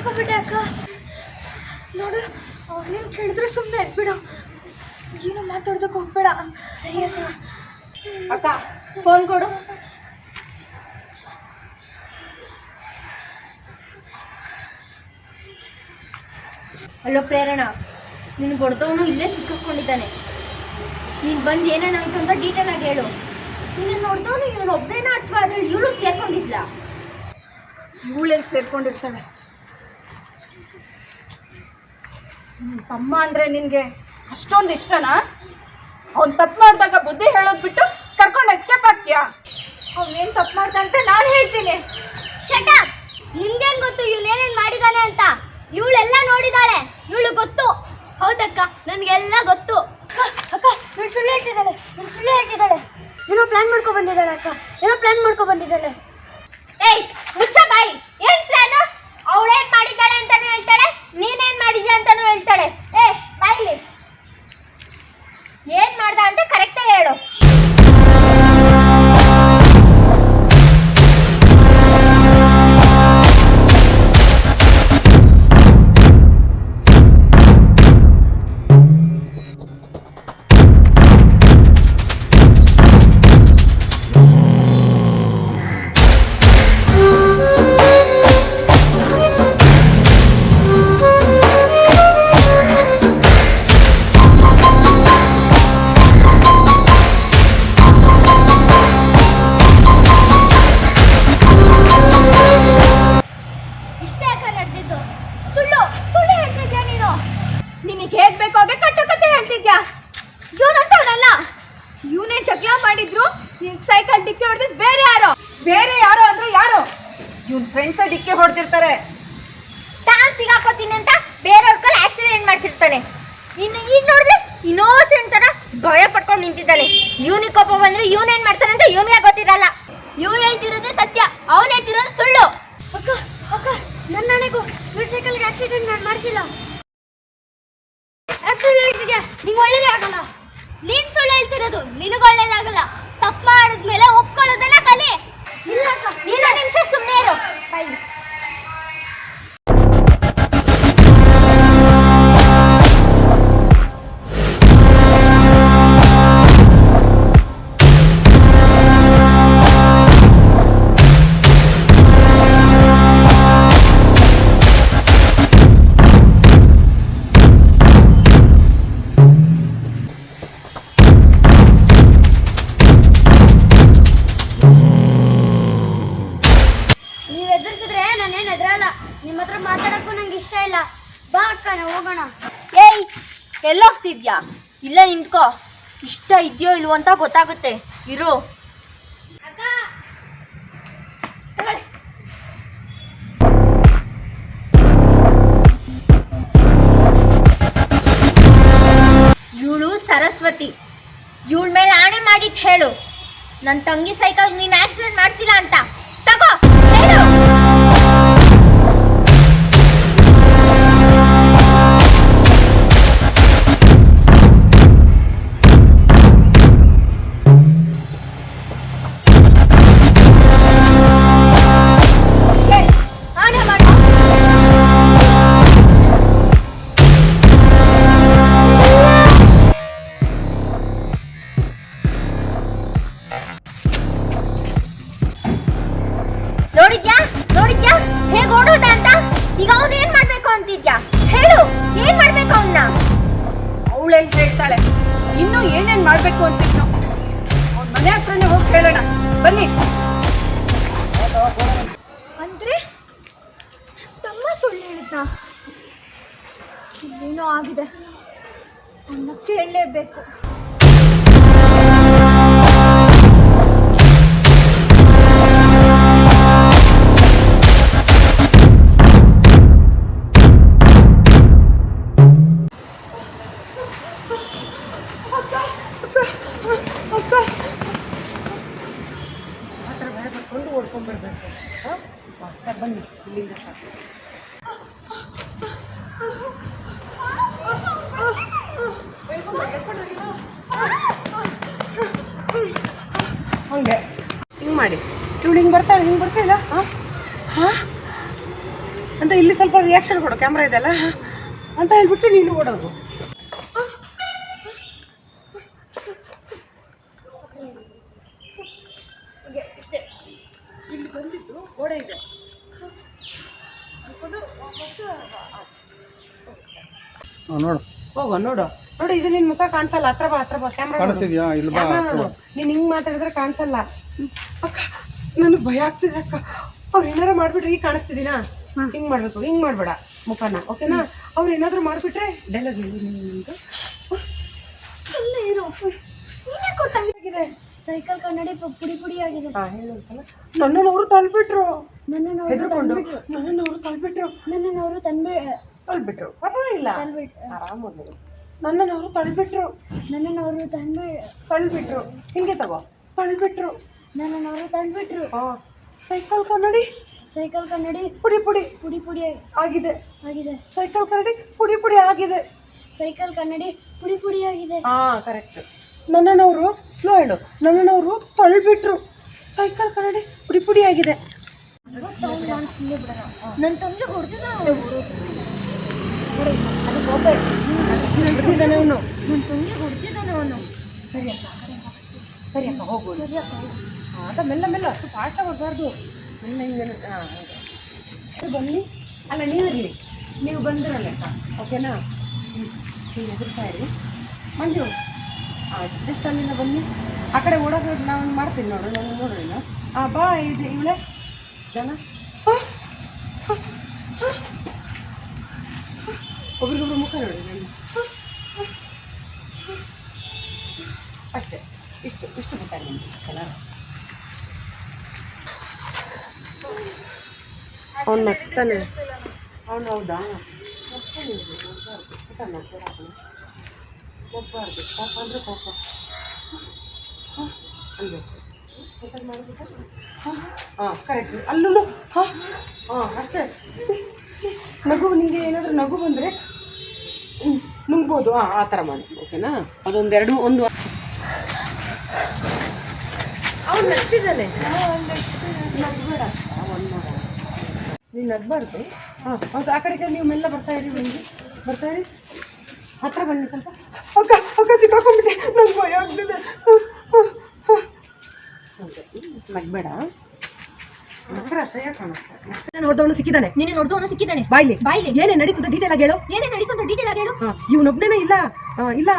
ಸಿಕ್ಕಾಕೊಂಡ್ಬಿಟ್ಟೆ ಅಕ್ಕ. ನೋಡು ಅವ್ರೇನು ಕೇಳಿದ್ರೆ ಸುಮ್ಮನೆ ಎದ್ಬಿಡು ಏನು ಮಾತಾಡೋದಕ್ಕೆ ಹೋಗ್ಬೇಡ. ಸರಿ ಅಕ್ಕ. ಅಕ್ಕ ಫೋನ್ ಕೊಡು. ಅಲ್ಲೋ ಪ್ರೇರಣ ನಿನ್ನ ಬಡ್ದವನು ಇಲ್ಲೇ ಸಿಕ್ಕಿಕೊಂಡಿದ್ದಾನೆ. ನೀನು ಬಂದು ಏನೇನಾಯ್ತು ಅಂತ ಡೀಟೇಲ್ ಆಗಿ ಹೇಳು. ನೀನು ನೋಡ್ದವನು ಇವನು ಒಬ್ಬನೇನ ಅಥವಾ ಅದ್ರಲ್ಲಿ ಇವಳು ಸೇರ್ಕೊಂಡಿದ್ಲ? ಇವಳೆಲ್ಲಿ ಸೇರ್ಕೊಂಡಿರ್ತಾಳೆ ನಿನ್ ತಮ್ಮ ಅಂದರೆ ನಿನಗೆ ಅಷ್ಟೊಂದು ಇಷ್ಟನಾ? ಅವ್ನು ತಪ್ಪು ಮಾಡಿದಾಗ ಬುದ್ಧಿ ಹೇಳೋದು ಬಿಟ್ಟು ಕರ್ಕೊಂಡು ಎಸ್ಕೇಪ್ ಆಗ್ತೀಯಾ? ಅವ್ನೇನು ತಪ್ಪು ಮಾಡ್ದ ಅಂತ ನಾನು ಹೇಳ್ತೀನಿ. ಶಟಪ್ ನಿಮ್ಗೇನ್ ಗೊತ್ತು ಇವನೇನೇನ್ ಮಾಡಿದಾನೆ ಅಂತ? ಇವಳೆಲ್ಲ ನೋಡಿದಾಳೆ. ಇವಳು ಗೊತ್ತು. ಹೌದಕ್ಕ ನನಗೆಲ್ಲ ಗೊತ್ತು. ಅಕ್ಕ ಇವಳು ಸುಳ್ಳು ಹೇಳ್ತಿದ್ದಾಳೆ. ಇವಳು ಸುಳ್ಳು ಹೇಳ್ತಿದ್ದಾಳೆ. ಏನೋ ಪ್ಲಾನ್ ಮಾಡ್ಕೊ ಬಂದಿದ್ದಾಳೆ ಅಕ್ಕ. ಏನೋ ಪ್ಲಾನ್ ಮಾಡ್ಕೊ ಬಂದಿದ್ದಾಳೆ. ಏಯ್ ಮುಚ್ಚ ಬಾಯಿ. ಏನ್ ಪ್ಲಾನ್ ಅವಳೇನ್ ಮಾಡಿದ್ದಾಳೆ ಅಂತಾನೆ ಹೇಳ್ತಾಳೆ? ನೀನೇನ್ ಮಾಡಿದ್ಯಾ ಅಂತಾನು ಹೇಳ್ತಾಳೆ. ಏ ಬಾಯ್ಲಿ. ಏನ್ ಮಾಡ್ದ ಅಂತ ಕರೆಕ್ಟಾಗಿ ಹೇಳು. ಕತೆ ಅಂತ ಅವನಲ್ಲ ಇವನೇ ಜಗಳ ಮಾಡಿದ್ರು ನಿನ್ ಸೈಕಲ್ ಡಿಕ್ಕಿ ಹೊಡೆದಿದ್ ಬೇರೆ ಯಾರೋ. ಬೇರೆ ಯಾರೋ ಅಂದ್ರೆ ಯಾರು? ಇವನ್ ಫ್ರೆಂಡ್ಸ್ ಡಿಕ್ಕಿ ಹೊಡೆದಿರ್ತಾರೆ. ಟಾನ್ ಸಿಗಾಕೋತೀನಿ ಅಂತ ಬೇರೆಯವ್ರ ಕಲ್ ಆಕ್ಸಿಡೆಂಟ್ ಮಾಡಿಸಿರ್ತಾನೆ. ಇನ್ನು ಈಗ ನೋಡಿದ್ರೆ ಇನ್ನೋಸೆಂಟ್ ತರ ಭಯ ಪಡ್ಕೊಂಡು ನಿಂತಿದ್ದಾನೆ. ಇವನಿಗೆ ಕೋಪ ಬಂದ್ರೆ ಇವನೇನ್ ಮಾಡ್ತಾನೆ ಅಂತ ಇವನಿಗೆ ಗೊತ್ತಿರಲ್ಲ. ಇವ್ ಹೇಳ್ತಿರೋದೇ ಸತ್ಯ ಅವನು ಹೇಳ್ತಿರೋದು ಸುಳ್ಳು. ಅಕ್ಕ ಅಕ್ಕ ನನ್ನ ನನಗೂ ಇವ್ರ ಸೈಕಲ್ಗೆ ಆಕ್ಸಿಡೆಂಟ್ ನಾನು ಮಾಡಿಸಿಲ್ಲ. ಹೇಳ್ತಿದ್ಯಾ? ನಿಂಗೆ ಒಳ್ಳೇದೇ ಆಗಲ್ಲ. ನೀನ್ ಸುಳ್ಳು ಹೇಳ್ತಿರೋದು ನಿನಗೆ ಒಳ್ಳೇದಾಗಲ್ಲ. ತಪ್ಪು ಮಾಡಿದ್ಮೇಲೆ ನಾವು ಹೋಗೋಣ. ಏಯ್, ಎಲ್ಲೋಗ್ತಿದ್ಯಾ? ಇಲ್ಲ ನಿಂತ್ಕೋ. ಇಷ್ಟ ಇದೆಯೋ ಇಲ್ವೋ ಅಂತ ಗೊತ್ತಾಗುತ್ತೆ. ಇರು. ಇವಳು ಸರಸ್ವತಿ. ಇವಳ ಮೇಲೆ ಆಣೆ ಮಾಡಿಟ್ಟು ಹೇಳು. ನನ್ನ ತಂಗಿ ಸೈಕಲ್ ನೀನು ಆಕ್ಸಿಡೆಂಟ್ ಮಾಡಿಸಿಲ್ಲ ಅಂತ. ಏನೋ ಆಗಿದೆ. ಅನ್ನ ಕೇಳಲೇಬೇಕು. ಹಂಗೆ. ಹಿಂಗೆ ಮಾಡಿ. ಇವಳು ಹಿಂಗೆ ಬರ್ತಾ ಹಿಂಗೆ ಬರ್ತಾ ಇಲ್ಲ? ಹಾಂ? ಹಾಂ? ಅಂತ ಇಲ್ಲಿ ಸ್ವಲ್ಪ ರಿಯಾಕ್ಷನ್ ಕೊಡು ಕ್ಯಾಮ್ರಾ ಇದೆಲ್ಲ ಅಂತ ಹೇಳ್ಬಿಟ್ಟು ನೀನು ಓಡೋದು ಇಲ್ಲಿ ಬಂದಿದ್ದು ಗೋಡೆ ಇದೆ. ನೋಡು. ಹೋಗೋ ನೋಡು. ನೋಡು ಇದು ನಿನ್ ಮುಖ ಕಾಣಿಸಲ್ಲ. ಹತ್ರ ಬಾ ಹತ್ರ ಬಾ. ಕ್ಯಾಮ್ರಾ ಕಾಣಿಸ್ತಿದ್ಯಾ? ಇಲ್ಲಿ ಬಾ ನೋಡು. ನೀನ್ ಹಿಂಗ್ ಮಾತಾಡಿದ್ರೆ ಕಾಣಿಸಲ್ಲ. ಅಕ್ಕ ನನಗೆ ಭಯ ಆಗ್ತಿದೆ ಅಕ್ಕ. ಅವ್ರು ಏನಾರು ಮಾಡ್ಬಿಟ್ರೆ ಈಗ ಕಾಣಿಸ್ತಿದ್ದೀನಾ? ಹಿಂಗ್ ಮಾಡ್ಬೇಕು ಹಿಂಗ್ ಮಾಡ್ಬೇಡ ಮುಖನ ಓಕೆನಾ? ಅವ್ರು ಏನಾದ್ರು ಮಾಡ್ಬಿಟ್ರೆ ಡೈಲಾಗ್ ಹೇಳಿ ನಿಮ್ದು ಸುಮ್ಮನೆ ಇರು. ನೀನೇ ಕೊಟ್ಟಾಗಿದೆ ಸೈಕಲ್ ಕನ್ನಡಿ ಪುಡಿ ಪುಡಿ ಆಗಿದೆ. ನನ್ನನ್ನು ಅವರು ತಳ್ಬಿಟ್ರು ನನ್ನನ್ನು ಅವರು ಹೆದರ್ಕೊಂಡು. ನನ್ನನ್ನು ಅವರು ತಳ್ಬಿಟ್ರು ನನ್ನನ್ನು ಅವರು ತಂದ್ಬಿಟ್ರು. ತಳ್ಬಿಟ್ರು ಪರವಾಗಿಲ್ಲ ತಳ್ಬಿಟ್ ಆರಾಮಾಗಿ ನನ್ನನ್ನು ಅವರು ತಳ್ಬಿಟ್ರು ನನ್ನನ್ನು ಅವರು ತಂದು ತಳ್ಬಿಟ್ರು ಹಿಂಗೆ ತಗೋ. ತಳ್ಬಿಟ್ರು ನನ್ನನ್ನು ಅವರು ತಂದ್ಬಿಟ್ರು. ಹಾಂ ಸೈಕಲ್ ಕನ್ನಡಿ. ಸೈಕಲ್ ಕನ್ನಡಿ. ಪುಡಿ ಪುಡಿ. ಪುಡಿ ಪುಡಿ ಆಗಿದೆ. ಆಗಿದೆ. ಸೈಕಲ್ ಕನ್ನಡಿ ಪುಡಿ ಪುಡಿ ಆಗಿದೆ. ಸೈಕಲ್ ಕನ್ನಡಿ ಪುಡಿ ಪುಡಿ ಆಗಿದೆ. ಹಾ ಕರೆಕ್ಟ್ ನನ್ನನವರು ಸ್ಲೋ ಹೇಳು. ನನ್ನನವರು ತಳ್ಬಿಟ್ರು ಸೈಕಲ್ ಕನ್ನಡಿ ಪುಡಿ ಪುಡಿ ಆಗಿದೆ. ನನ್ನ ತಂದೆ ಹೊಡೆದ ಬಿಟ್ಟಿದ್ದಾನೆ ಅವನು. ನನ್ನ ತಂಗಿ ಹುಡ್ತಿದ್ದಾನೆ ಅವನು ಸರಿಯಪ್ಪ ಅಕ್ಕ ಸರಿ ಅಕ್ಕ ಹೋಗು. ಸರಿ ಅಕ್ಕ ಹಾ, ಅದ ಮೆಲ್ಲ ಮೆಲ್ಲ ಅಷ್ಟು ಫಾಸ್ಟ್ ಆಗಬಾರ್ದು ಮೆಲ್ಲ ಹಿಂಗೆ ಹಾಂ ಬನ್ನಿ. ಅಲ್ಲ ನೀವಿರಲಿ ನೀವು ಬಂದಿರಲ್ಲಪ್ಪ ಓಕೆನಾ? ಹಿಂಗೆ ಎದುರ್ತಾ ಇರಿ. ಮಂಜು ಜಸ್ಟ್ ಅಲ್ಲಿಂದ ಬನ್ನಿ. ಆ ಕಡೆ ಓಡೋದು ನಾನು ಮಾಡ್ತೀನಿ ನೋಡು ನಾನು ನೋಡ್ರಿ ಹಾಂ ಬಾ ಇದು ಇವಳೆ. ಜನ. ಒಬ್ರಿಗೊಬ್ರು ಮುಖ ನೋಡಿ ನನ್ನ ಅಷ್ಟೇ ಇಷ್ಟು ಇಷ್ಟು ಬಿಟ್ಟ ನಿಮಗೆ ಕಲರ್ ಅವ್ನು ನಗ್ತಾನೆ. ಅವನು ಹೌದಾ? ನಗ್ಬಾರ್ದು. ಪಾಪ ಅಂದರೆ ಪಾಪ ಹಾಂ ಹಾಂ ಕರೆಕ್ಟ್ ಅಲ್ಲೂ ಹಾಂ ಹಾಂ ಅಷ್ಟೇ. ನಗು ನಿಮಗೆ ಏನಾದರೂ ನಗು ಬಂದರೆ ನುಂಗ್ಬೋದು. ಹಾಂ ಆ ಥರ ಮಾಡಿ. ಓಕೆನಾ? ಅದೊಂದೆರಡು ಒಂದು ಅವ್ನು ನಗ್ತಿದ್ದಾನೆ. ನಗ್ಬೇಡ ಒಂದು ನೀನು ನಡ್ಬಾರ್ದು ಹಾಂ ಹೌದು ಆ ಕಡೆ ನೀವು ಮೆಲ್ಲ ಬರ್ತಾ ಇರಿ ಬನ್ನಿ. ಬರ್ತಾ ಇರಿ. ಹತ್ರ ಬನ್ನಿ ಸ್ವಲ್ಪ. ಅಕ್ಕ ಅಕ್ಕ ಸಿಕ್ಕಾಕೊಂಡ್ಬಿಟ್ಟೆ. ನಂಗೆ ಭಯ ಆಗ್ತಿದೆ. ನಗ್ಬೇಡ ಅಸಹ್ಯ ಕಾಣುತ್ತೆ. ನಾನು ಹೊಡೆದವನು ಸಿಕ್ಕಿದ್ದಾನೆ. ನೀನು ನೋಡ್ದವನು ಸಿಕ್ಕಿದ್ದಾನೆ. ಬಾಯ್ಲಿ. ಬಾಯ್ಲಿ. ಏನೇ ನಡೀತದೆ ಡೀಟೇಲ್ ಆಗಿ ಹೇಳು. ಏನೇ ನಡೀತು ಅಂತ ಡೀಟೇಲ್ ಆಗಿ ಹೇಳು. ಹಾಂ ಇವನೊಬ್ಬನೇ ಇಲ್ಲ. ಆ, ಇಲ್ಲ.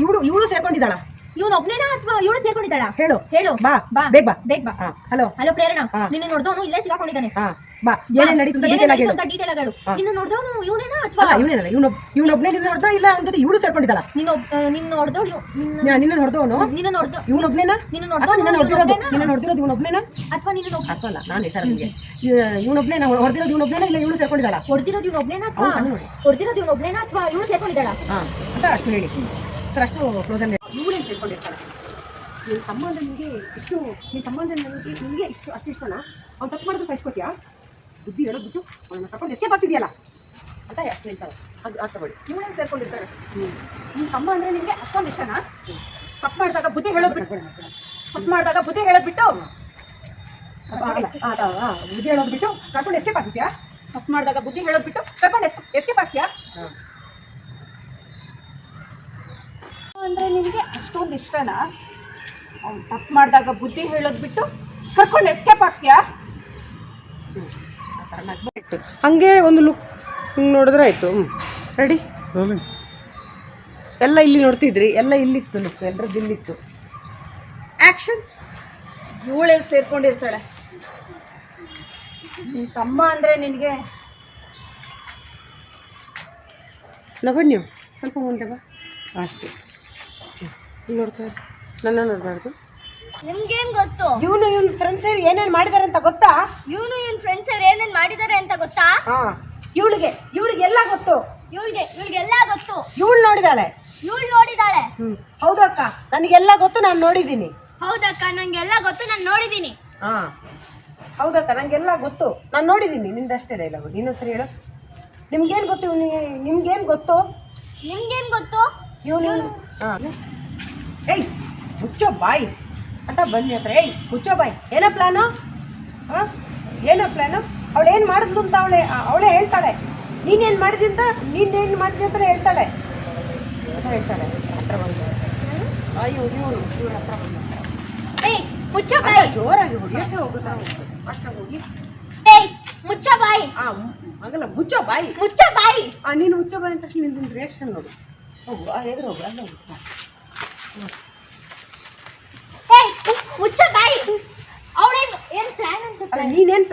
ಇವಳು ಇವಳು ಸೇರ್ಕೊಂಡಿದ್ದಾಳ. ಇವನು ಒಬ್ನೇನಾ ಅಥವಾ ಇವಳು ಸೇರ್ಕೊಂಡಿದ್ದಾಳ? ಹೇಳು. ಹೇಳು. ಬಾ. ಬಾ. ಬೇಗ ಬಾ. ಬೇಗ ಬಾ. ಹಾಂ. ಹಲೋ. ಹಲೋ ಪ್ರೇರಣಾ. ಹಾ. ನಿನ್ನ ನೋಡ್ದವನು ಇಲ್ಲೇ ಸಿಗಾಕೊಂಡಿದ್ದಾನೆ ಹಾಂ. ಬಾ ಏನೇ ನಡೀತದೆ ಏನೇ ಡೀಟೇಲ್ ಆಗಿ ನಡೀತು ಹೇಳು ಅಂತ ಡೀಟೇಲ್ ಆಗಿ ಹೇಳು. ಹಾ. ನಿನ್ನ ನೋಡ್ದವನು ಇವನೇನಾ ಅಥವಾ ಅಲ್ಲ ಇವನೇನಲ್ಲ ಇವನು ಇವನೊಬ್ಬನೇ ನಿನ್ನ ನೋಡ್ದ ಇಲ್ಲ ಅವನ ಜೊತೆ ಇವಳು ಸೇರ್ಕೊಂಡಿದ್ದಾಳ? ನೀನು ನಿನ್ನ ನೋಡ್ದವಳು ನಿನ್ನ ನಿನ್ನ ನೋಡ್ದವನು? ನಿನ್ನ ನೋಡ್ದ ಇವನೊಬ್ನೇನಾ ನಿನ್ನ ಅಥವಾ ನಿನ್ನ ನೋಡ್ದಿರೋದು ನೋಡ್ದವನು ನಿನ್ನ ನೋಡ್ದಿರೋದು ಇವನೊಬ್ನೇನಾ ಅಥವಾ ನಿನ್ನ ನೋಡ್ ಅಥವಾ ಅಲ್ಲ ನಾನು ಹೇಳ್ತಾರೆ ನಿಮಗೆ. ಇವನೊಬ್ನೇನಾ ಹೊಡೆದಿರೋದು ಇವನೊಬ್ನೇನಾ ಇಲ್ಲ ಇವಳು ಸೇರ್ಕೊಂಡಿದ್ದಾಳ? ಹೊಡೆದಿರೋದು ಇವನು ಒಬ್ನೇನಾ ಅಥವಾ. ಹೊಡೆದಿರೋದು ಅಥವಾ ಇವಳು ಸೇರ್ಕೊಂಡಿದ್ದಾಳ? ಹಾಂ ಅಂತ ಅಷ್ಟು ಹೇಳಿ. ಸರ್ ಅಷ್ಟು ಕ್ಲೋಸ್ ಅಲ್ಲಿ ಇವಳೇನು ಸೇರ್ಕೊಂಡಿರ್ತಾಳೆ. ನಿನ್ನ ತಮ್ಮ ಅಂದರೆ ನಿಮಗೆ ಇಷ್ಟು ನಿನ್ನ ತಮ್ಮ ಅಂದರೆ ನನಗೆ ನಿಮಗೆ ಇಷ್ಟು ಅಷ್ಟು ಇಷ್ಟನಾ? ಅವ್ನು ತಪ್ಪು ಮಾಡಿದ್ರು ಸಹಿಸ್ಕೋತೀಯಾ? ಬುದ್ಧಿ ಹೇಳೋದು ಅವಳನ್ನ ಕರ್ಕೊಂಡು ಎಸ್ಕೇಪ್ ಆಗ್ತಿದೆಯಲ್ಲ? ಅಂತ ಹೇಳ್ತಾರೆ? ಅದು ಆಸೆಗಳು ನೀವೇ ಇವಳೇ ಸೇರ್ಕೊಂಡಿರ್ತಾರೆ. ನಿಮ್ಮ ತಮ್ಮ ಅಂದ್ರೆ ನಿಮಗೆ ಅಷ್ಟೊಂದು ಇಷ್ಟನಾ? ತಪ್ಪು ಮಾಡಿದಾಗ ಬುದ್ಧಿ ಹೇಳೋದು ಬಿಟ್ಟು ತಪ್ಪು ಮಾಡಿದಾಗ. ಬುದ್ಧಿ ಹೇಳೋದು ಬಿಟ್ಟು ಬುದ್ಧಿ ಹೇಳೋದು ಬಿಟ್ಟು ಕರ್ಕೊಂಡು ಎಸ್ಕೇಪ್ ಆಗ್ತೀಯಾ ತಪ್ಪು ಮಾಡಿದಾಗ ಬುದ್ಧಿ ಹೇಳೋದು ಬಿಟ್ಟು ಕರ್ಕೊಂಡು ಎಸ್ಕೇಪ್ ಆಗ್ತೀಯಾ? ಅಂದ್ರೆ ನಿಮಗೆ ಅಷ್ಟೊಂದು ಇಷ್ಟನಾ? ಅವ್ನು ತಪ್ಪು ಮಾಡಿದಾಗ ಬುದ್ಧಿ ಹೇಳೋದು ಬಿಟ್ಟು ಕರ್ಕೊಂಡು ಎಸ್ಕೇಪ್ ಆಗ್ತೀಯಾ? ಹಂಗೆ ಒಂದು ಲುಕ್ ಹಿಂಗೆ ನೋಡಿದ್ರೆ ಆಯಿತು. ಹ್ಞೂ ರೆಡಿ ಎಲ್ಲ ಇಲ್ಲಿ ನೋಡ್ತಿದ್ರಿ. ಎಲ್ಲ ಇಲ್ಲಿತ್ತು ಲುಕ್ ಎಲ್ಲರದ್ದು ಇಲ್ಲಿತ್ತು. ಆ್ಯಕ್ಷನ್ ಇವಳೆಲ್ಲಿ ಸೇರ್ಕೊಂಡಿರ್ತಾಳೆ. ನಿನ್ನ ತಮ್ಮ ಅಂದರೆ ನಿನಗೆ ಲವಣ್ಯ ಸ್ವಲ್ಪ ಮುಂದೆ ಬಾ. ಅಷ್ಟೇ. ಇಲ್ಲಿ ನೋಡ್ತಾ ನನ್ನ ನೋಡಬಾರ್ದು. ನಿಮ್ಗೇನ್ ಗೊತ್ತು? ಇವನು ಇವನ್ ಫ್ರೆಂಡ್ಸ್ ಏನೇನು ಮಾಡಿದ್ದಾರೆ ಅಂತ ಗೊತ್ತಾ? ಇವನು ಇವನ್ ಫ್ರೆಂಡ್ಸ್ ಏನೇನ್ ಮಾಡಿದ್ದಾರೆ ಅಂತ ಗೊತ್ತಾ? ಹಾಂ ಇವಳಿಗೆ ಇವಳಿಗೆ ಎಲ್ಲ ಗೊತ್ತು. ಇವಳಿಗೆ ಇವಳಿಗೆಲ್ಲ ಗೊತ್ತು. ಇವಳು ನೋಡಿದಾಳೆ. ಇವಳು ನೋಡಿದಾಳೆ. ಹ್ಞೂ ಹೌದು ಅಕ್ಕ ನನಗೆಲ್ಲ ಗೊತ್ತು ನಾನು ನೋಡಿದ್ದೀನಿ. ಹೌದಕ್ಕ ನಂಗೆಲ್ಲ ಗೊತ್ತು ನಾನು ನೋಡಿದ್ದೀನಿ. ಹಾಂ ಹೌದಕ್ಕ ನನಗೆಲ್ಲ ಗೊತ್ತು. ನಾನು ನೋಡಿದ್ದೀನಿ ನಿಂದಷ್ಟೇ ಡೈಲಾಗು ಇನ್ನೊಂದು ಸರಿ ಹೇಳು. ನಿಮ್ಗೇನು ಗೊತ್ತು ಇವ್ನಿಗೆ ನಿಮ್ಗೇನು ಗೊತ್ತು? ನಿಮ್ಗೇನ್ ಗೊತ್ತು? ಇವನು ಹಾಂ. ಏಯ್ ಮುಚ್ಚೋ ಬಾಯಿ. ಅಂತ ಬನ್ನಿ ಹತ್ರ. ಏಯ್ ಮುಚ್ಚೋ ಬಾಯ್ ಏನೋ ಪ್ಲ್ಯಾನು ಹಾಂ ಏನೋ ಪ್ಲ್ಯಾನು ಅವಳು ಏನು ಮಾಡಿದ್ಲು ಅಂತ ಅವಳೆ ಅವಳೇ ಹೇಳ್ತಾಳೆ. ನೀನೇನು ಮಾಡಿದಿ ಅಂತ ನೀನೇನು ಮಾಡಿದಿ ಅಂತ ಹೇಳ್ತಾಳೆ. ಅಂತ ಹೇಳ್ತಾಳೆ ಹತ್ರ ಬಂದು ಅಯ್ಯೋ ಇವನು ಇವಳು ಹತ್ರ ಬಂದು ಏಯ್ ಮುಚ್ಚ ಬಾಯಿ. ಜೋರಾಗಿ ಹೋಗಿ ಹೋಗುತ್ತಾ ಅಷ್ಟಾಗಿ ಹೋಗಿ. ಏಯ್ ಮುಚ್ಚ ಬಾಯಿ. ಆ ಮಗಲ ಮುಚ್ಚೋ ಬಾಯಿ. ಮುಚ್ಚ ಬಾಯಿ. ಆ ನೀನು ಮುಚ್ಚೋ ಬಾಯಿ ಅಂತ ತಕ್ಷಣ ನಿಂದು ರಿಯಾಕ್ಷನ್ ನೋಡು. ಹೋಗು ಆ ಎದುರು ಹೋಗು ಅಲ್ಲ ಹೋಗು. ಮುಚ್ಚ ಬಾಯಿ. ಅವಳೇನು ಏನು ಪ್ಲಾನ್ ಅಂತ ನೀನೇನು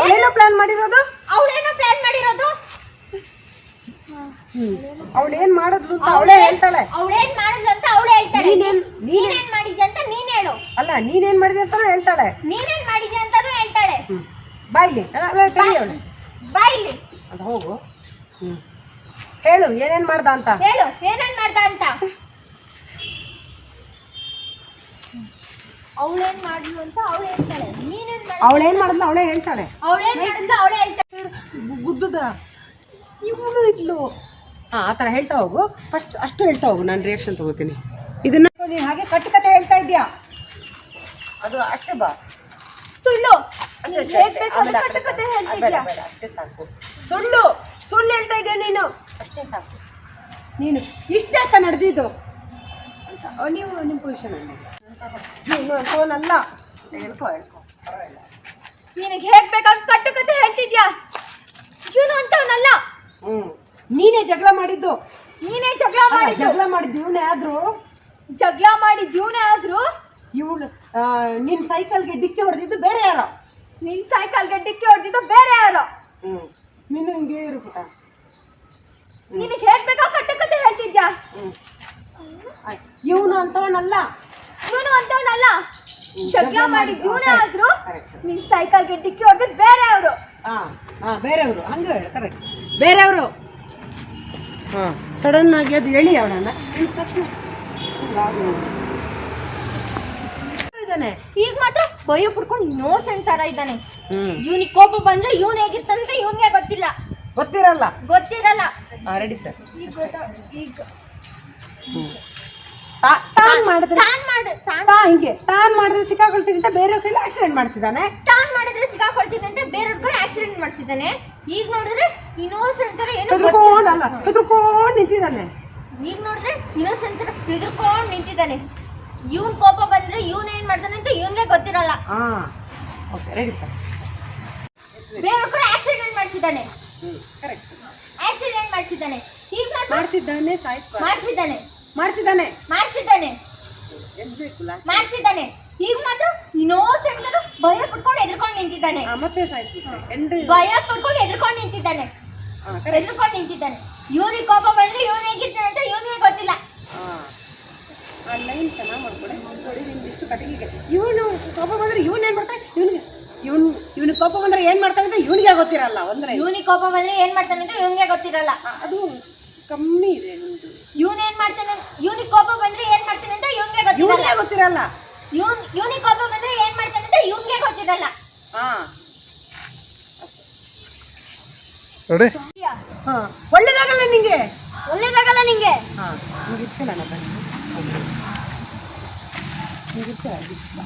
ಅವಳೇನೋ ಪ್ಲಾನ್ ಮಾಡಿರೋದು? ಅವಳೇನೋ ಪ್ಲಾನ್ ಮಾಡಿರೋದು? ಅವಳು ಏನು ಮಾಡಿದ್ಲು ಅಂತ ಅವಳೇ ಹೇಳ್ತಾಳೆ. ಅವಳೇನ್ ಮಾಡಿದ್ಲು ಅಂತ ಅವಳೇ ಹೇಳ್ತಾಳೆ. ನೀನೇನ್ ನೀನೇನ್ ಮಾಡಿದ್ಯ ಅಂತ ನೀನ್ ಹೇಳು. ಅಲ್ಲ ನೀನೇನು ಮಾಡಿದೆ ಅಂತಾನು ಹೇಳ್ತಾಳೆ. ನೀನೇನ್ ಮಾಡಿದ್ಯ ಅಂತಾನು ಹೇಳ್ತಾಳೆ. ಬಾಯ್ಲಿ. ತಡಿ ಅವಳು. ಬಾಯ್ಲಿ. ಅದು ಹೋಗು. ಹ್ಞೂ ಹೇಳು ಏನೇನು ಮಾಡ್ದ ಅಂತ. ಹೇಳು ಏನೇನ್ ಮಾಡ್ದ ಅಂತ. ಅವಳೇನ್ ಮಾಡಿದ್ಲು ಅಂತ ಅವಳು ಹೇಳ್ತಾಳೆ. ನೀನೇನ್ ಮಾಡಿ ಅವಳೇನ್ ಮಾಡಿದ್ಲು ಅವಳೇ ಹೇಳ್ತಾಳೆ. ಅವಳೇನ್ ಮಾಡಿದ್ಲು ಅವಳೇ ಹೇಳ್ತಾಳೆ. ಗುದ್ದದ? ಇವಳು ಇದ್ಲು. ಹಾಂ ಆ ಥರ ಹೇಳ್ತಾ ಹೋಗು. ಫಸ್ಟ್ ಅಷ್ಟು ಹೇಳ್ತಾ ಹೋಗು ನಾನು ರಿಯಾಕ್ಷನ್ ತಗೋತೀನಿ. ಇದನ್ನ ನೀನು ಹಾಗೆ ಕಟ್ಟುಕತೆ ಹೇಳ್ತಾ ಇದೆಯಾ ಅದು ಅಷ್ಟೇ ಬಾ. ಸುಳ್ಳು. ಅಷ್ಟೇ, ಸಾಕು. ಸುಳ್ಳು. ಸುಳ್ಳು ಹೇಳ್ತಾ ಇದೆಯಾ ನೀನು? ಅಷ್ಟೇ ಸಾಕು. ನೀನು ಇಷ್ಟೇ ನಡೆದಿದ್ದು. ನೀವು ನಿಮ್ಮ ಪೊಸಿಷನ್ ನೀನು ಅಲ್ಲ. ಹೇಳ್ಕೊ ಹೇಳ್ಕೊ. ನಿನಗೆ ಹೇಗ್ ಬೇಕಾದ್ರೂ ಕಟ್ಟುಕತೆ ಹೇಳ್ತಿದ್ಯಾ? ಇವನು ಅಂತವನಲ್ಲ. ಹ್ಞೂ ನೀನೇ ಜಗಳ ಮಾಡಿದ್ದು. ನೀನೇ ಜಗಳ ಮಾಡಿ ಜಗಳ ಮಾಡಿದ್ದು ಇವನೇ ಆದರೂ. ಜಗಳ ಮಾಡಿದ್ದು ಇವನೇ ಆದ್ರು. ಇವಳು ನಿನ್ನ ಸೈಕಲ್ಗೆ ಡಿಕ್ಕಿ ಹೊಡೆದಿದ್ದು ಬೇರೆ ಯಾರೋ. ನಿನ್ ಸೈಕಲ್ ಡಿಕ್ಕಿ ಹೊಡೆದಿದ್ದು ಬೇರೆ ಯಾರೋ. ಹ್ಞೂ ನಿನ್ನ ಹಿಂಗೆ ಇರು ಪುಟ ನಿನಗೆ ಹೇಗ್ ಬೇಕಾ ಕಟ್ಟುಕತೆ ಹೇಳ್ತಿದ್ಯಾ? ಹ್ಞೂ ಇವನು ಅಂತವನಲ್ಲ. ಇವನು ಅಂತವನಲ್ಲ. ಜಗಳ ಮಾಡಿ ಇವನೇ ಆದ್ರು ನಿನ್ ಸೈಕಲ್ಗೆ ಡಿಕ್ಕಿ ಹೊಡೆದ್ ಬೇರೆ ಅವರು. ಹಾಂ ಹಾಂ ಬೇರೆಯವರು ಹಂಗ ಹೇಳು ಕರೆಕ್ಟ್ ಬೇರೆಯವರು ಹಾಂ ಸಡನ್ ಆಗಿ ಅದು ಹೇಳಿ ಅವಳನ್ನ ತಕ್ಷಣ. ಇದ್ದಾನೆ. ಈಗ ಮಾತ್ರ ಭಯ ಪಡ್ಕೊಂಡು ಇನ್ನೋಸೆಂಟ್ ತರ ಇದ್ದಾನೆ. ಇವನಿ ಇವನಿಗೆ ಕೋಪ ಬಂದ್ರೆ ಇವನ್ ಹೇಗಿತ್ತಂತ ಇವನ್ಗೆ ಗೊತ್ತಿಲ್ಲ. ಗೊತ್ತಿರಲ್ಲ. ಗೊತ್ತಿರಲ್ಲ. ರೆಡಿ ಸರ್ ಈಗ ಈಗ ತಾನ್ ಮಾಡಿದ್ರೆ ತಾನ್ ಮಾಡ ತಾ ಹಿಂಗೆ. ತಾನ್ ಮಾಡಿದ್ರೆ ಸಿಕ್ಕಾಕೊಳ್ತೀನಿ ಅಂತ ಬೇರೆ ಕೈಲಿ ಆಕ್ಸಿಡೆಂಟ್ ಮಾಡಿಸಿದಾನೆ ತಾನ್ ಮಾಡಿದ್ರೆ ಸಿಕ್ಕಾಕೊಳ್ತೀನಿ ಅಂತ ಬೇರೆಯವ್ರ ಆಕ್ಸಿಡೆಂಟ್ ಮಾಡ್ಸಿದ್ದಾನೆ. ಈಗ ನೋಡಿದ್ರೆ ಇನ್ನೋಸೆಂಟ್ ತರ ಏನು ಹೆದರ್ಕೊಂಡಲ್ಲ ಹೆದರ್ಕೊಂಡು ನಿಂತಿದ್ದಾನೆ. ಈಗ ನೋಡಿದ್ರೆ ಇನ್ನೋಸೆಂಟ್ ತರ ಹೆದರ್ಕೊಂಡು ನಿಂತಿದ್ದಾನೆ. ಇವನ್ ಕೋಪ ಬಂದ್ರೆ ಇವನ್ ಏನ್ ಮಾಡ್ತಾನೆ ಅಂತ ಇವನ್ಗೆ ಗೊತ್ತಿರಲ್ಲ. ಹಾ ಓಕೆ ರೆಡಿ ಸರ್ ಬೇರೆಯವ್ರ ಆಕ್ಸಿಡೆಂಟ್ ಮಾಡ್ಸಿದ್ದಾನೆ. ಕರೆಕ್ಟ್ ಆಕ್ಸಿಡೆಂಟ್ ಮಾಡಿಸಿದ್ದಾನೆ. ಈಗ ಮಾಡ್ಸಿದ್ದಾನೆ ಮಾಡ್ಸಿದ್ದಾನೆ ಮಾಡಿಸಿದ್ದಾನೆ. ಮಾಡಿಸಿದ್ದಾನೆ ಮಾಡಿಸಿದ್ದಾನೆ ಮಾಡಿಸಿದ್ದಾನೆ ಈಗ ಮಾತ್ರ ಇನ್ನೋಸೆಂಟ್ ಭಯ ಪಡ್ಕೊಂಡು ಎದ್ಕೊಂಡು ನಿಂತಿದ್ದಾನೆ. ಮತ್ತೆ ಸಾಯಿಸ್ಬಿಟ್ರೆ. ಎಂಡ್ರಿ ಭಯ ಪಡ್ಕೊಂಡು ಎದ್ಕೊಂಡು ನಿಂತಿದ್ದಾನೆ. ಎದ್ಕೊಂಡು ನಿಂತಿದ್ದಾನೆ. ಇವನಿಗೆ ಕೋಪ ಬಂದ್ರೆ ಇವನು ಹೇಗಿರ್ತಾನೆ ಅಂತ ಇವನಿಗೆ ಗೊತ್ತಿಲ್ಲ. ಹಾಂ ಆ ಲೈನ್ ಚೆನ್ನಾಗಿ ಮಾಡ್ಕೊಡೆ. ನೋಡಿ ನಿಮ್ಗೆ ಇಷ್ಟು ಕಟ್ಟಿಗೆ ಇವನು ಕೋಪ ಬಂದ್ರೆ ಇವನು ಏನು ಮಾಡ್ತಾನೆ? ಇವನಿಗೆ ಇವನು ಇವನಿಗೆ ಕೋಪ ಬಂದ್ರೆ ಏನು ಮಾಡ್ತಾನೆ ಅಂತ ಇವನಿಗೆ ಗೊತ್ತಿರಲ್ಲ ಅಂದರೆ ಇವನಿಗೆ ಕೋಪ ಬಂದ್ರೆ ಏನ್ ಮಾಡ್ತಾನೆ ಅಂತ ಇವನಿಗೆ ಗೊತ್ತಿರಲ್ಲ. ಅದು ಕಮ್ಮಿ ಇದೆ ಮಾಡ್ತಾನೆ? ಇವನಿಗೆ ಕೋಪ ಬಂದ್ರೆ ಏನ್ ಮಾಡ್ತಾನೆ ಅಂತ ಇವನಿಗೆ ಗೊತ್ತಿರಲ್ಲ. ಇವನಿಗೆ ಗೊತ್ತಿರಲ್ಲ. ಇವನ್ ಇವನಿಗೆ ಕೋಪ ಬಂದ್ರೆ ಏನ್ ಮಾಡ್ತಾನೆ ಅಂತ ಇವನಿಗೆ ಗೊತ್ತಿರಲ್ಲ. ಹಾ. ರೆಡಿ? ಹಾ. ಒಳ್ಳೇದಾಗಲ್ಲ ನಿಂಗೆ? ಒಳ್ಳೇದಾಗಲ್ಲ ನಿಂಗೆ? ಹಾಂ. ನಿಂಗೆ ಇರ್ತಿಲ್ಲ ಬನ್ನಿ ನಿಂಗೆ ಇರ್ತಿಲ್ಲ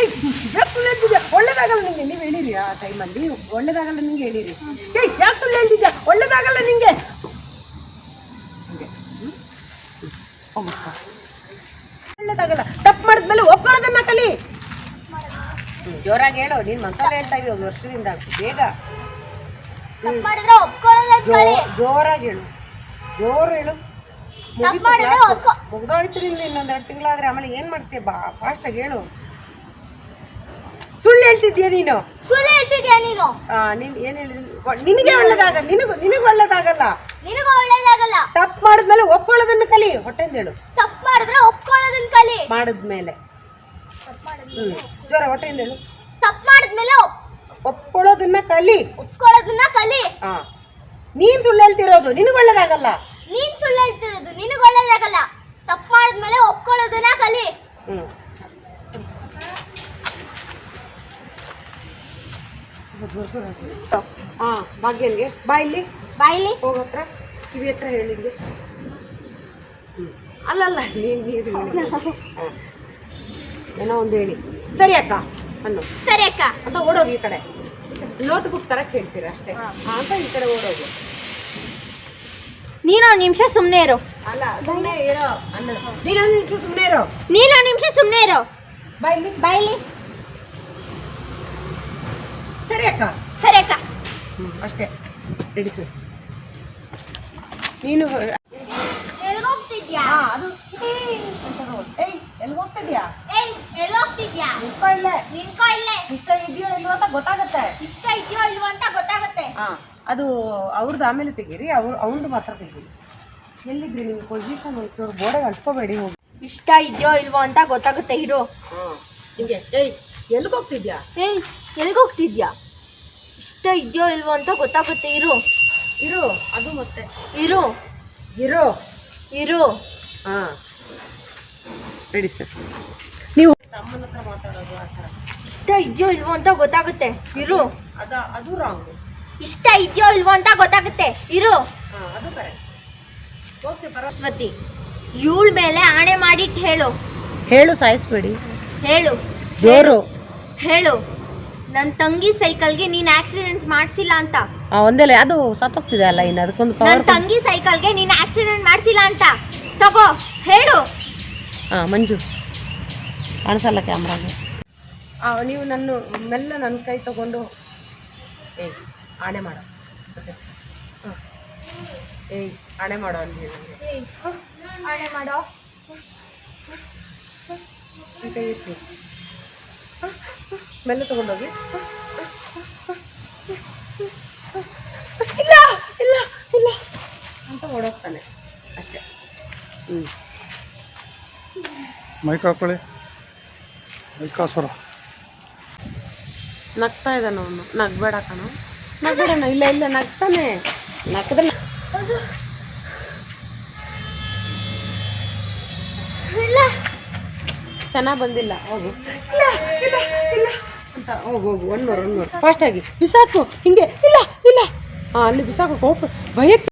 ಏಯ್ ಯಾಕೆ ಸುಳ್ಳು ಹೇಳ್ತಿದ್ಯಾ? ಒಳ್ಳೇದಾಗಲ್ಲ ನಿಂಗೆ? ನೀವು ಹೇಳಿರಿ ಆ ಟೈಮಲ್ಲಿ ಒಳ್ಳೇದಾಗಲ್ಲ ನಿಂಗೆ ಹೇಳಿರಿ. ಏಯ್ ಯಾಕೆ ಸುಳ್ಳು ಹೇಳ್ತಿದ್ಯಾ? ಒಳ್ಳೇದಾಗಲ್ಲ ನಿಂಗೆ? ಹೋಗಪ್ಪ. ಒಳ್ಳೇದಾಗಲ್ಲ. ತಪ್ಪು ಮಾಡಿದ್ಮೇಲೆ ಒಪ್ಕೊಳ್ಳೋದನ್ನ ಕಲಿ. ಜೋರಾಗಿ ಹೇಳು ನೀನು ಮಸಾಲೆ ಹೇಳ್ತಾ ಇದೀವಿ ಒಂದು ವರ್ಷದಿಂದ. ಬೇಗ. ತಪ್ಪು ಮಾಡಿದ್ರೆ ಒಪ್ಕೊಳ್ಳೋದೇ ಕಲಿ. ಜೋರಾಗಿ ಹೇಳು. ಜೋರು ಹೇಳು. ತಪ್ಪು ಮಾಡಿದ್ರೆ ಒಪ್ಕೊ ಮುಗ್ದೋಯ್ತು ನಿಂದು ಇನ್ನೊಂದೆರಡು ತಿಂಗಳಾದ್ರೆ. ಆಮೇಲೆ ಏನು ಮಾಡ್ತೀಯ? ಬಾ ಫಾಸ್ಟಾಗಿ ಹೇಳು. ಸುಳ್ಳು ಹೇಳ್ತಿದ್ಯಾ ನೀನು? ಸುಳ್ಳು ಹೇಳ್ತಿದ್ಯಾ ನೀನು? ಆ, ನೀನ್ ಏನು ಹೇಳಿದ್ರು? ನಿನಗೆ ಒಳ್ಳೇದಾಗ ನಿನಗೂ ನಿನಗೆ ಒಳ್ಳೇದಾಗಲ್ಲ. ನಿನಗೂ ಒಳ್ಳೇದಾಗಲ್ಲ. ತಪ್ಪು ಮಾಡಿದ್ಮೇಲೆ ಒಪ್ಕೊಳ್ಳೋದನ್ನ ಕಲಿ. ಹೊಟ್ಟೆಂದ ಹೇಳು. ತಪ್ಪು ಮಾಡಿದ್ರೆ ಒಪ್ಕೊಳ್ಳೋದನ್ನ ಕಲಿ. ಮಾಡಿದ್ಮೇಲೆ. ಹ್ಞೂ ಜ್ವರ ಹೊಟ್ಟೆಂದ ಹೇಳು. ತಪ್ಪು ಮಾಡಿದ್ಮೇಲೆ ಒಪ್- ಒಪ್ಕೊಳ್ಳೋದನ್ನ ಕಲಿ. ಒಪ್ಕೊಳ್ಳೋದನ್ನ ಕಲಿ. ಹಾ ನೀನು ಸುಳ್ಳು ಹೇಳ್ತಿರೋದು ನಿನಗೆ ಒಳ್ಳೇದಾಗಲ್ಲ. ನೀನ್ ಸುಳ್ಳು ಹೇಳ್ತಿರೋದು ನಿನಗೆ ಒಳ್ಳೇದಾಗಲ್ಲ. ತಪ್ಪು ಮಾಡಿದ್ಮೇಲೆ ಒಪ್ಕೊಳ್ಳೋದನ್ನ ಕಲಿ. ಹ್ಮ್. ಹಾಂ ಭಾಗ್ಯನ್ಗೆ. ಬಾ ಇಲ್ಲಿ. ಬಾಯಿಲಿ ಹೋಗ ಹತ್ರ. ಕಿವಿ ಹತ್ರ ಹೇಳಿದ್ದೆ. ಅಲ್ಲಲ್ಲ ನೀನು ನೀರು ಏನೋ ಒಂದು ಹೇಳಿ. ಸರಿ ಅಕ್ಕ ಅನ್ನು. ಸರಿ ಅಕ್ಕ. ಅಂತ ಓಡೋಗಿ ಈ ಕಡೆ. ನೋಟ್ ಬುಕ್ ತರ ಕೇಳ್ತೀರ ಅಷ್ಟೇ. ಅಂತ ಈ ಕಡೆ ಓಡೋಗಿ. ನೀನೊಂದು ನಿಮಿಷ ಸುಮ್ಮನೆ ಇರು. ಅಲ್ಲ ಸುಮ್ಮನೆ ಇರೋ ಅನ್ನೋದು ನೀನೊಂದು ನಿಮಿಷ ಸುಮ್ಮನೆ ಇರೋ. ನೀನೊಂದು ನಿಮಿಷ ಸುಮ್ಮನೆ ಇರೋ. ಬೈಲಿ ಬೈಲಿ ಸರಿ ಅಕ್ಕ. ಸರಿ ಅಕ್ಕ. ಅಷ್ಟೇ. ಅಷ್ಟೇ ಹಿಡಿಸು ನೀನು ಇಷ್ಟ ಇದೆಯೋ ಇಲ್ವೋ ಅಂತ ಗೊತ್ತಾಗುತ್ತೆ. ಇಷ್ಟ ಇದೆಯೋ ಇಲ್ವೋ ಅಂತ ಗೊತ್ತಾಗುತ್ತೆ. ಹಾಂ ಅದು ಅವ್ರದ್ದು ಆಮೇಲೆ ತೆಗೀರಿ ಅವ್ರು ಅವ್ರದ್ದು ಮಾತ್ರ ತೆಗೀರಿ. ಎಲ್ಲಿದ್ರಿ ನೀವು ಪೊಸಿಷನ್ ಒಂಚೂರು ಬೋರ್ಡಗೆ ಅಂಟ್ಕೋಬೇಡಿ ಹೋಗಿ. ಇಷ್ಟ ಇದೆಯೋ ಇಲ್ವೋ ಅಂತ ಗೊತ್ತಾಗುತ್ತೆ ಇರು. ಎಲ್ಗೋಗ್ತಿದ್ಯಾ ಹಿಂಗೆ. ಏಯ್ ಎಲ್ಲಿಗೆ ಹೋಗ್ತಿದ್ಯಾ ಏಯ್ ಇಷ್ಟ ಇದೆಯೋ ಇಲ್ವೋ ಅಂತ ಗೊತ್ತಾಗುತ್ತೆ ಇರು. ಇರು ಅದು ಮತ್ತೆ. ಇರು. ಇರು. ಇರು. ಹಾಂ. Ready sir. ನೀವು ನಮ್ಮನ್ನ ಹತ್ರ ಮಾತಾಡೋದು ಆ ಥರ. ಇಷ್ಟ ಇದೆಯೋ ಇಲ್ವೋ ಅಂತ ಗೊತ್ತಾಗುತ್ತೆ. ಇರು. ಅದ ಅದು ರಾಂಗ್ ಇಷ್ಟ ಇದೆಯೋ ಇಲ್ವೋ ಅಂತ ಗೊತ್ತಾಗುತ್ತೆ. ಇರು. ಹಾಂ ಅದು ಕರೆಕ್ಟ್ ಓಕೆ ಪರಸ್ವತಿ ಸರಸ್ವತಿ ಇವಳ ಮೇಲೆ ಆಣೆ ಮಾಡಿಟ್ಟು ಹೇಳು. ಹೇಳು ಸಾಯಿಸ್ಬೇಡಿ. ಹೇಳು. ಜೋರು. ಹೇಳು. ನನ್ನ ತಂಗಿ ಸೈಕಲ್ಗೆ ನೀನು ಆಕ್ಸಿಡೆಂಟ್ ಮಾಡಿಸಿಲ್ಲ ಅಂತ. ಒಂದೇ ಅದು ಸತ್ತೋಗ್ತಿದೆ ಅಲ್ಲ ಇನ್ನು ಅದಕ್ಕೊಂದು ನನ್ನ ಪವರ್ ತಂಗಿ ಸೈಕಲ್ಗೆ ನೀನು ಆಕ್ಸಿಡೆಂಟ್ ಮಾಡಿಸಿಲ್ಲ ಅಂತ. ತಗೋ ಹೇಳು. ಹಾಂ ಮಂಜು ಕಾಣಿಸಲ್ಲ ಕ್ಯಾಮ್ರಾಗೆ ನೀವು ನನ್ನ ಮೆಲ್ಲ ನನ್ನ ಕೈ ತಗೊಂಡು ಏಯ್ ಆಣೆ ಮಾಡು. ಓಕೆ ಹಾಂ. ಏಯ್ ಆಣೆ ಮಾಡೋ ಅಲ್ಲಿ ಆಣೆ ಮಾಡೋ. ಈ ಕೈ ಇಟ್ಟು ಮೆಲ್ಲ ತಗೊಂಡೋಗಿ ಮೈಕ್ ಹಾಕೊಳ್ಳಿ. ಮೈಕಾಸುರ ನಗ್ತಾ ಇದ್ದಾನ ಅವನು. ನಗ್ಬೇಡ ಕಣ. ನಗ್ಬೇಡಣ ಇಲ್ಲ ಇಲ್ಲ, ನಗ್ತಾನೆ. ನಗ್ದ್ರೆ ಚೆನ್ನಾಗಿ ಬಂದಿಲ್ಲ. ಹೋಗು. ಇಲ್ಲ ಇಲ್ಲ ಇಲ್ಲ. ಅಂತ ಹೋಗು ಹೋಗು. ಒನ್ ಮೋರ್ ಒನ್ ಬಿಸಾಕು. ಹಿಂಗೆ. ಇಲ್ಲ ಇಲ್ಲ. ಅಲ್ಲಿ ಬಿಸಾಕು ಹೋಗು. ಭಯಕ್ಕೆ